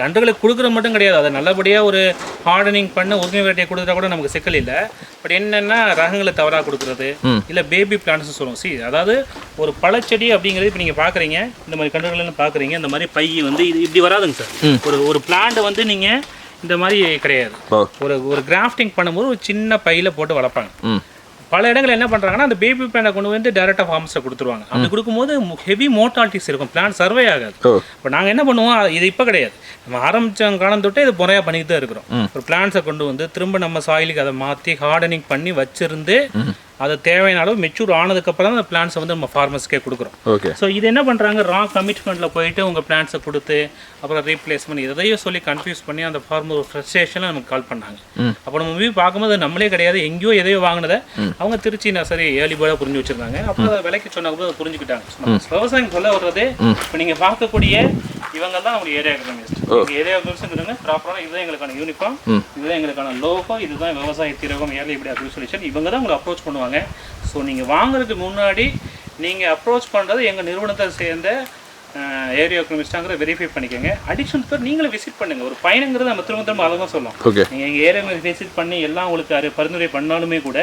கன்றுகளை கொடுக்குறது மட்டும் கிடையாது. அதை நல்லபடியாக ஒரு ஹார்டனிங் பண்ண ஒரிஜினல் வெரைட்டியை கொடுத்தா கூட நமக்கு சிக்கல் இல்லை. பட் என்னென்னா ரகங்களை தவறாக கொடுக்குறது இல்லை பேபி பிளான்ட்ஸ் சொல்லுவோம். சி அதாவது ஒரு பழச்செடி அப்படிங்கிறது இப்போ நீங்கள் பார்க்குறீங்க இந்த மாதிரி கன்றுகள்லாம் பார்க்குறீங்க இந்த மாதிரி பை வந்து இது இப்படி வராதுங்க சார். ஒரு ஒரு பிளான்ட்டை வந்து நீங்கள் இந்த மாதிரி கிடையாது. ஒரு ஒரு கிராஃப்டிங் பண்ணும்போது ஒரு சின்ன பையில போட்டு வளர்ப்பாங்க. பல இடங்கள் என்ன பண்ணுறாங்கன்னா அந்த பேபி பிளானை கொண்டு வந்து டேரெக்டாக ஃபார்ம்ஸில் கொடுத்துருவாங்க. அப்படி கொடுக்கும்போது ஹெவி மோட்டாலிட்டிஸ் இருக்கும். பிளான் சர்வே ஆகாது. இப்போ நாங்கள் என்ன பண்ணுவோம் இது இப்போ கிடையாது. நம்ம ஆரம்பிச்ச காலம் தொட்டே இது முறையாக பண்ணிட்டு தான் இருக்கிறோம். ஒரு பிளான்ஸை கொண்டு வந்து திரும்ப நம்ம சாயிலுக்கு அதை மாற்றி ஹார்டனிங் பண்ணி வச்சிருந்து அது தேவையான மெச்சூர் ஆனதுக்கப்புறம் அந்த பிளான்ஸை வந்து நம்ம ஃபார்மர்ஸ்க்கே கொடுக்குறோம். ஓகே ஸோ இது என்ன பண்ணுறாங்க ரா கமிட்மெண்ட்டில் போயிட்டு உங்கள் பிளான்ஸை கொடுத்து அப்புறம் ரீப்ளேஸ்மெண்ட் எதையோ சொல்லி கன்ஃபியூஸ் பண்ணி அந்த ஃபார்மர் ஃப்ரஸ்ட்ரேஷனில் நமக்கு கால் பண்ணாங்க. அப்போ நம்ம போய் பார்க்கும்போது நம்மளே கிடையாது. எங்கேயோ எதையோ வாங்கினதை அவங்க திருச்சி நர்சரி ஏர்லி பேர்டாக புரிஞ்சு வச்சிருந்தாங்க. அப்புறம் அதை விலைக்கு சொன்னபோது அதை புரிஞ்சுக்கிட்டாங்க. விவசாயம் சொல்ல வர்றது இப்போ நீங்கள் பார்க்கக்கூடிய இவங்க தான் நம்மளுடைய ஏரியா எக்கனாமிஸ்ட் ஏரியா எக்கனாமிஸ்ட்ங்கிறவங்க ப்ராப்பரான இதுதான் எங்களுக்கான யூனிஃபார்ம் இதுதான் எங்களுக்கான லோகோ இதுதான் விவசாய திரகம் ஏர்லி இப்படி அக்ரிசொல்யூஷன் இவங்க தான் உங்களை அப்ரோச் பண்ணுவாங்க. ஸோ நீங்கள் வாங்குறதுக்கு முன்னாடி நீங்கள் அப்ரோச் பண்ணுறது எங்கள் நிறுவனத்தை சேர்ந்த ஏரியா எக்கனாமிஸ்டாங்கிற வெரிஃபை பண்ணிக்கோங்க. அடிஷனல் பேர் நீங்களே விசிட் பண்ணுங்கள் ஒரு பயணங்கிறது நம்ம திரும்ப திரும்ப அதை தான் சொல்லலாம் ஓகே நீங்கள் எங்கள் ஏரியா விசிட் பண்ணி எல்லாம் உங்களுக்கு அறி பரிந்துரை பண்ணாலுமே கூட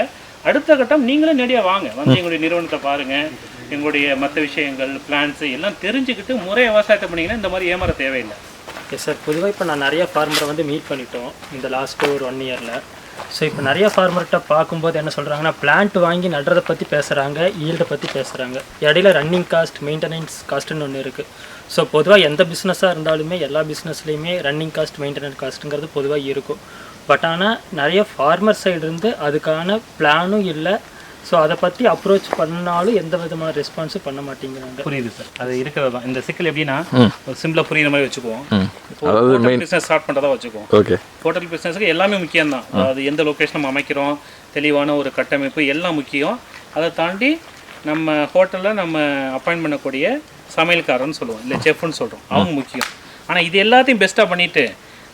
அடுத்த கட்டம் நீங்களே நேரடியாக வாங்க. வந்து எங்களுடைய நிறுவனத்தை பாருங்கள் எங்களுடைய மற்ற விஷயங்கள் பிளான்ஸு எல்லாம் தெரிஞ்சுக்கிட்டு முறை விவசாயத்தை பண்ணிங்கன்னா இந்த மாதிரி ஏமாற தேவையில்லை. எஸ் சார் பொதுவாக இப்போ நான் நிறைய ஃபார்மரை வந்து மீட் பண்ணிட்டோம் இந்த லாஸ்ட்டு ஒரு ஒன் இயரில் ஸோ இப்போ நிறைய ஃபார்மர்கிட்ட பார்க்கும்போது என்ன சொல்கிறாங்கன்னா பிளான்ட் வாங்கி நடுறதை பற்றி பேசுகிறாங்க ஈல்டை பற்றி பேசுகிறாங்க இடையில ரன்னிங் காஸ்ட் மெயின்டெனன்ஸ் காஸ்ட்டுன்னு ஒன்று இருக்குது ஸோ பொதுவாக எந்த பிஸ்னஸாக இருந்தாலுமே எல்லா பிஸ்னஸ்லேயுமே ரன்னிங் காஸ்ட் மெயின்டெனன்ஸ் காஸ்ட்டுங்கிறது பொதுவாக இருக்கும். பட் ஆனால் நிறைய ஃபார்மர் சைடு இருந்து அதுக்கான பிளானும் இல்லை ஸோ அதை பற்றி அப்ரோச் பண்ணாலும் எந்த விதமான ரெஸ்பான்ஸும் பண்ண மாட்டேங்கிறாங்க. புரியுது சார் அது இருக்கிறது தான். இந்த சிக்கல் எப்படின்னா ஒரு சிம்பிளாக புரியுற மாதிரி வச்சுக்குவோம். அதாவது ஹோட்டல் பிஸ்னஸ் ஸ்டார்ட் பண்ணுறதா வச்சுக்குவோம். ஓகே. ஹோட்டல் பிஸ்னஸுக்கு எல்லாமே முக்கியம் தான். அதாவது எந்த லொக்கேஷன் நம்ம அமைக்கிறோம் தெளிவான ஒரு கட்டமைப்பு எல்லாம் முக்கியம். அதை தாண்டி நம்ம ஹோட்டலில் நம்ம அப்பாயின்ட் பண்ணக்கூடிய சமையல்காரன்னு சொல்லுவோம் இல்லை செஃப்னு சொல்கிறோம் அவங்க முக்கியம். ஆனால் இது எல்லாத்தையும் பெஸ்ட்டாக பண்ணிவிட்டு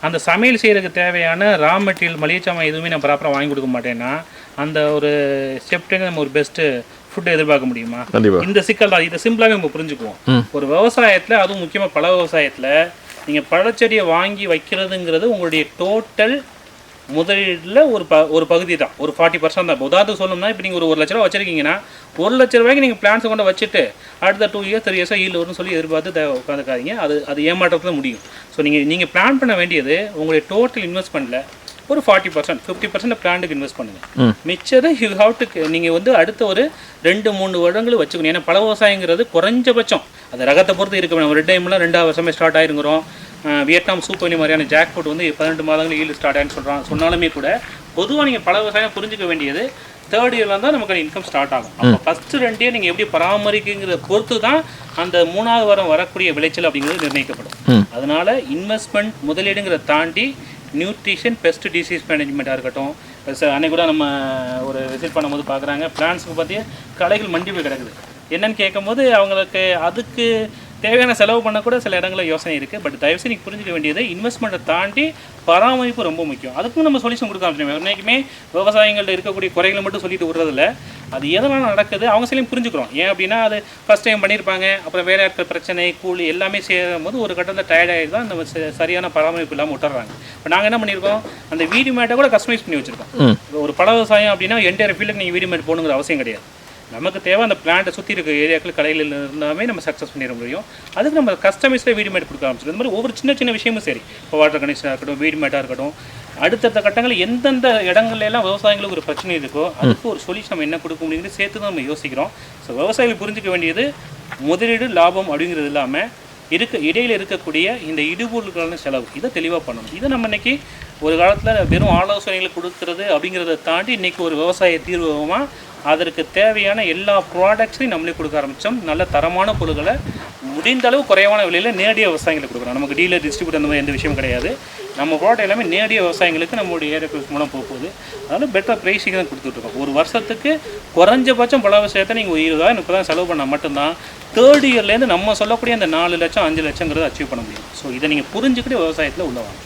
அந்த சமையல் செய்கிறதுக்கு தேவையான ரா மெட்டீரியல் மளிகை சாமான் எதுவுமே நான் ப்ராப்பராக வாங்கி கொடுக்க மாட்டேன்னா அந்த ஒரு செப்டேங்க நம்ம ஒரு பெஸ்ட்டு ஃபுட் எதிர்பார்க்க முடியுமா. இந்த சிக்கல் தான். இதை சிம்பிளாகவே நம்ம புரிஞ்சுக்குவோம். ஒரு விவசாயத்தில் அதுவும் முக்கியமாக பழ விவசாயத்தில் நீங்கள் பழச்செடியை வாங்கி வைக்கிறதுங்கிறது உங்களுடைய டோட்டல் முதலீட்டில் ஒரு ப ஒரு பகுதி தான் ஒரு ஃபார்ட்டி பர்சன்ட் தான். உதாரணத்துக்கு சொல்லணும்னா இப்போ நீங்கள் ஒரு ஒரு லட்ச ரூபா வச்சிருக்கீங்கன்னா ஒரு லட்ச ரூபாய்க்கு நீங்கள் பிளான்ஸை கொண்டு வச்சுட்டு அடுத்த டூ இயர்ஸ் த்ரீ இயர்ஸாக ஈல் வரும்னு சொல்லி எதிர்பார்த்து உட்காந்துக்காதீங்க அது அது ஏமாற்றத்தில் முடியும். ஸோ நீங்கள் நீங்கள் பிளான் பண்ண வேண்டியது உங்களுடைய டோட்டல் இன்வெஸ்ட்மெண்ட்டில் ஒரு ஃபார்ட்டி பர்சன்ட் ஃபிஃப்டி பர்சன்ட் பிளான்ட்டுக்கு இன்வெஸ்ட் பண்ணுங்கள் மிச்சதை யூ ஹாவ் டு நீங்கள் வந்து அடுத்த ஒரு ரெண்டு மூணு வருடங்கள் வச்சுக்கணும். ஏன்னா பல விவசாயங்கிறது குறைஞ்சபட்சம். அது ரகத்தை பொறுத்து இருக்கு நம்ம ரெட் டைம்லாம் ரெண்டாவது வருஷமே ஸ்டார்ட் ஆயிருங்கிறோம். வியட்நாம் சூப்பர் மாதிரியான ஜாக் ஃப்ரூட் வந்து பதினெட்டு மாதங்கள் ஈல்டு ஸ்டார்ட் ஆயின்னு சொல்கிறான் சொன்னாலுமே கூட பொதுவாக நீங்கள் பல விவசாயம் புரிஞ்சுக்க வேண்டியது தேர்ட் இயர்ல தான் நமக்கு இன்கம் ஸ்டார்ட் ஆகும். அப்போ ஃபஸ்ட்டு ரெண்டு இயர் நீங்கள் எப்படி பராமரிக்குங்கிறத பொறுத்து தான் அந்த மூணாவது வாரம் வரக்கூடிய விளைச்சல் அப்படிங்கிறது நிர்ணயிக்கப்படும். அதனால இன்வெஸ்ட்மெண்ட் முதலீடுங்கிறத தாண்டி நியூட்ரிஷன் பெஸ்ட் டிசீஸ் மேனேஜ்மெண்ட்டாக இருக்கட்டும் அன்னைக்கு கூட நம்ம ஒரு விசிட் பண்ணும்போது பார்க்குறாங்க பிளான்ஸுக்கு பற்றி கடைகள் மண்டி போய் கிடக்குது. என்னன்னு கேட்கும்போது அவங்களுக்கு அதுக்கு தேவையான செலவு பண்ண கூட சில இடங்களில் யோசனை இருக்குது பட் தயவுசெய்து நீங்கள் புரிஞ்சுக்க வேண்டியது இன்வெஸ்ட்மெண்ட்டை தாண்டி பராமரிப்பு ரொம்ப முக்கியம். அதுக்கும் நம்ம சொல்யூஷன் கொடுக்க ஆரம்பிச்சோம் என்றைக்குமே விவசாயிகள்ட்ட இருக்கக்கூடிய குறைகளை மட்டும் சொல்லிட்டு விடுறதில்ல. அது எதனால நடக்குது அவங்க சிலையும் புரிஞ்சுக்கிறோம். ஏன் அப்படின்னா அது ஃபஸ்ட் டைம் பண்ணியிருப்பாங்க அப்புறம் வேலை இருக்கிற பிரச்சனை கூலி எல்லாமே சேரும் போது ஒரு கட்டத்தில் டயர்ட் ஆகி தான் ச- சரியான பராமரிப்பு இல்லாமல் விட்டுறாங்க. இப்போ நாங்கள் என்ன பண்ணியிருக்கோம் அந்த வீடியோ மேட்டை கூட கஸ்டமைஸ் பண்ணி வச்சுருக்கோம். ஒரு பழ விவசாயம் அப்படின்னா என்டையர் ஃபீல்டுக்கு நீங்கள் வீடியோ மேட் போகணுங்கிற அவசியம் கிடையாது. நமக்கு தேவை அந்த பிளான்ட்டை சுற்றி இருக்க ஏரியாக்கள் கடையில் இருந்தாலுமே நம்ம சக்ஸஸ் பண்ணிட முடியும். அதுக்கு நம்ம கஸ்டமைஸில் வீடு மேட் கொடுக்க ஆரம்பிச்சிடும் இந்த மாதிரி ஒவ்வொரு சின்ன சின்ன விஷயமும் சரி. இப்போ வாட்டர் கனெக்ஷனாக இருக்கட்டும் வீடு மேட்டாக இருக்கட்டும் அடுத்தடுத்த கட்டங்களில் எந்தெந்த இடங்கள்ல எல்லாம் விவசாயிகளுக்கு ஒரு பிரச்சனை இருக்கோ அதுக்கு ஒரு சொல்யூஷன் நம்ம என்ன கொடுக்க முடியுங்கிறது சேர்த்து தான் நம்ம யோசிக்கிறோம். ஸோ விவசாயிகள் புரிஞ்சிக்க வேண்டியது முதலீடு லாபம் அப்படிங்கிறது இல்லாமல் இருக்க இடையில் இருக்கக்கூடிய இந்த இடுபொருளுக்கான செலவு. இதை தெளிவாக பண்ணணும். இதை நம்ம இன்னைக்கு ஒரு காலத்தில் வெறும் ஆலோசனைகளை கொடுக்கறது அப்படிங்கிறத தாண்டி இன்னைக்கு ஒரு விவசாய தீர்வமாக அதற்கு தேவையான எல்லா ப்ராடக்ட்ஸையும் நம்மளே கொடுக்க ஆரம்பித்தோம் நல்ல தரமான பொருட்களை முடிந்த அளவு குறைவான விலையில் நேரடியாக விவசாயிகளுக்கு கொடுக்குறோம். நமக்கு டீலர் டிஸ்ட்ரிபியூட் அந்த மாதிரி எந்த விஷயம் கிடையாது. நம்ம ப்ராடக்ட் எல்லாமே நேரடியாக விவசாயிகளுக்கு நம்மளுடைய ஏரியா மூலம் போக போகுது. அதனால் பெட்டர் ப்ரைஸிங் தான் கொடுத்துட்ருக்கோம் ஒரு வருஷத்துக்கு குறைஞ்சபட்சம் பல விஷயத்தை நீங்கள் இருபதாயிரம் முப்பதாயிரம் செலவு பண்ணால் மட்டும்தான் தேர்ட் இயர்லேருந்து நம்ம சொல்லக்கூடிய அந்த நாலு லட்சம் அஞ்சு லட்சங்கிறத அச்சீவ் பண்ண முடியும். ஸோ இதை நீங்கள் புரிஞ்சுக்கிட்டு விவசாயத்தில் உள்ள வாங்க.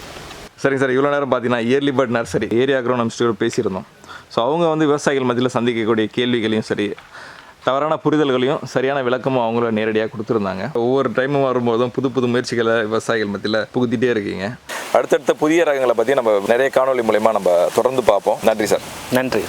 சரிங்க சார். இவ்வளோ நேரம் பார்த்தீங்கன்னா இயர்லி பர்ட் நர்சரி ஏரியா அக்ரோனமிஸ்டோட பேசியிருந்தோம். ஸோ அவங்க வந்து விவசாயிகள் மத்தியில் சந்திக்கக்கூடிய கேள்விகளையும் சரி தவறான புரிதல்களையும் சரியான விளக்கமும் அவங்கள நேரடியாக கொடுத்துருந்தாங்க. ஒவ்வொரு டைமும் வரும்போதும் புது புது முயற்சிகளை விவசாயிகள் மத்தியில் புகுத்திட்டே இருக்கீங்க. அடுத்தடுத்த புதிய ரகங்களை பற்றி நம்ம நிறைய காணொலி மூலயமா நம்ம தொடர்ந்து பார்ப்போம். நன்றி சார். நன்றி.